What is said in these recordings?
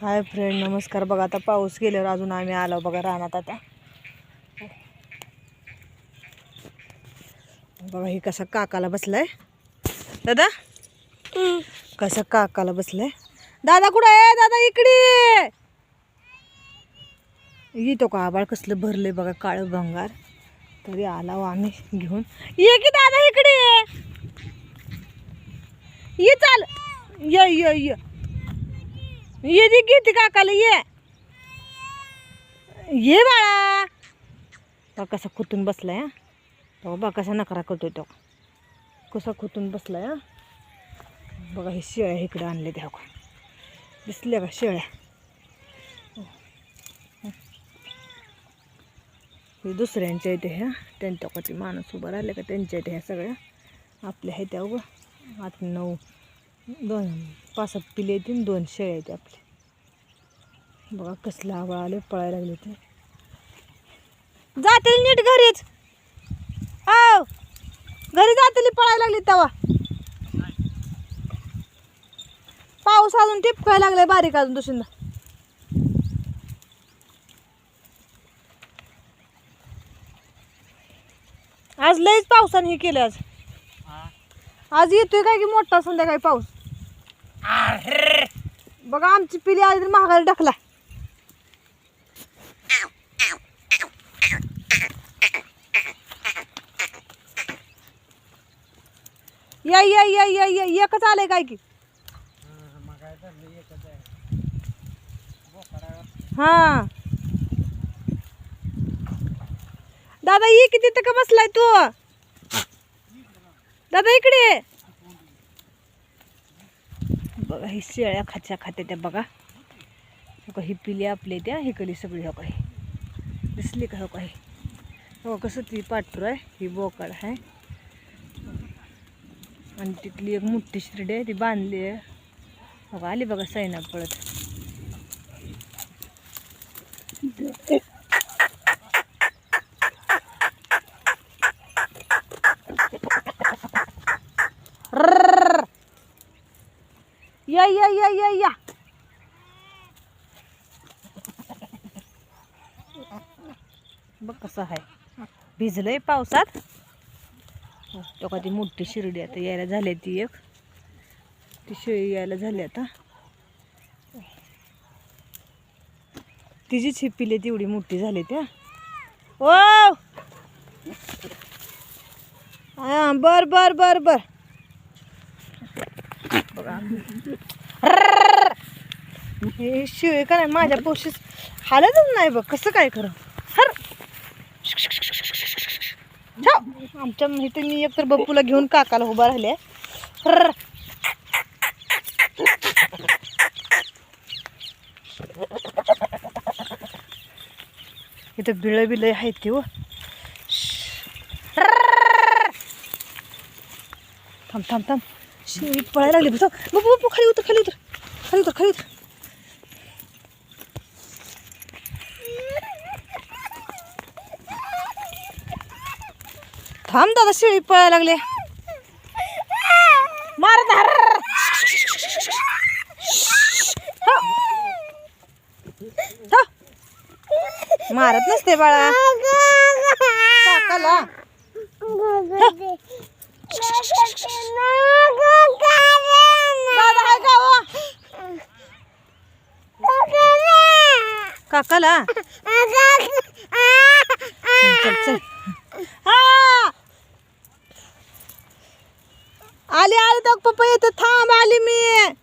Hi friend नमस्कार. बघा आता पाऊस गेल्यावर अजून आम्ही आलो बघा रानात आता. बघा हे कसा काकाला बसलाय. दादा? कसा काकाला बसलाय. दादा कुठं आहे? दादा इकडे येतो का आबाळ कसलं भरलंय बघा काळं भंगार. तरी आला आम्ही घेऊन. ये की दादा इकडे ये. ये चाल. ये ये. ये जी दे काकाला ये. ये बाळा. बघ कसा खुतून बसलाय हा. बघा कसा नकारा करतोय तो. कसा खुतून बसलाय हा. बघा हे शेळ्या इकडे आणले त्या का दिसल्या का शेळ्या? हे दुसऱ्यांच्या इथे ह्या त्यांच्या का माणूस उभं राहिले का? त्यांच्या इथे ह्या सगळ्या. आपल्या आहेत त्या उभं आठ नऊ. दोन पाच सात पिले येतील दोन शेळ्या आहेत आपले. बघा कसलं आवळ आले पळायला लागले ते. जातील नीट घरीच. हो घरी जातील पळायला लागली तवा पाऊस अजून टिपकायला लागलाय बारीक अजून दुसऱ्यांदा आज लईच पावसाने हे केलं आज. आज येतोय काय की मोठा संध्याकाळी पाऊस. बघा आमची पिली आली तर की? हा. दादा, ये किती का बसलाय तू? दादा, इकडे. बघा ही शेळ्या खाच्या खात्या त्या बघा. हो ही पिली आपली त्या ही कली सगळी हो काही दिसली का हो काही हो. कसं ती पाठूर आहे ही बोकड आहे. आणि तिथली एक मोठी शिर्डी आहे ती बांधली आहे. हो आली बघा सैना पळत. या या या या या. बघ कसं आहे. भिजलंय पावसात. तो का ती मोठी शिर्डी आता यायला झाली ती एक. ती शेळी यायला झाली आता. तिची छिपिले तेवढी मोठी झाली त्या. ओ! बर बर बर बर. बर हे शिळे का नाही माझ्या पोशीस हालतच नाही बघ कसं काय कर आमच्या इथे मी एकतर बप्पूला घेऊन काकाला उभा राहिले. इथं बिळ बिळ आहेत की हो. थांब थांब थांब. शिळी पळायला लागली बघ बप्पू खाली उतर खाली उतर. खाली उतर खाली उतर. थांब दादा शिळी पळायला लागले. मार मारत नसते बाळा. काकाला दादा हाय का हो? कला चल चल हा. आली आली तर पप्पा येते थांब आली मी.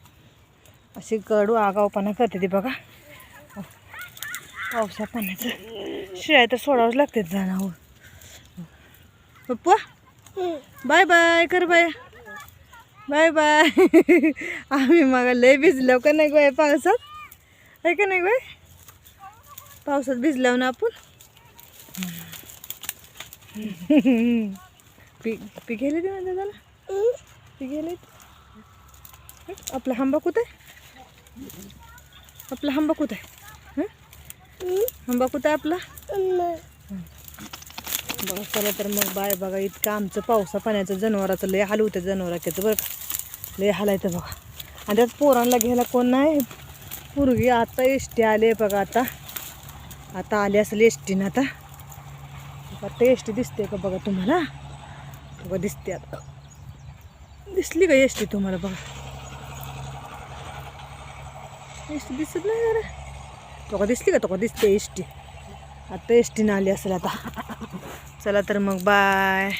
अशी कडू आगावपणा करते ती बघा. पावसा पाण्याचं शिळाय तर सोडावंच लागते जनावर. पप्पा बाय बाय कर बाय. Bye bye. आम्ही मग लय भिजलो का नाही बाय पावसात? आहे का नाही बाय पावसात भिजलो ना आपण? पी पी गेले ते माझ्या त्याला? पी गेले आपला हांबा कुठं? आपला हांबा कुठं? हांबा कुठं आहे आपला? बघा चला तर मग बाय बघा इतकं आमचं पावसा पाण्याचं जनावराचं लय हाल होतं जनावराचं बरं का. लय हालायचं बघा. आणि त्यात पोरांना घ्यायला कोण नाही? मुरगी आता एस टी आले बघा आता. आता आली असेल एस टीनं आता. आता एस टी दिसते का बघा तुम्हाला? बघा दिसते आता. दिसली का एस टी तुम्हाला बघा? एस टी दिसत नाही जरा. तो का दिसली का? तो का दिसते एस टी आता एस टीनं आली असेल आता. चला तर मग बाय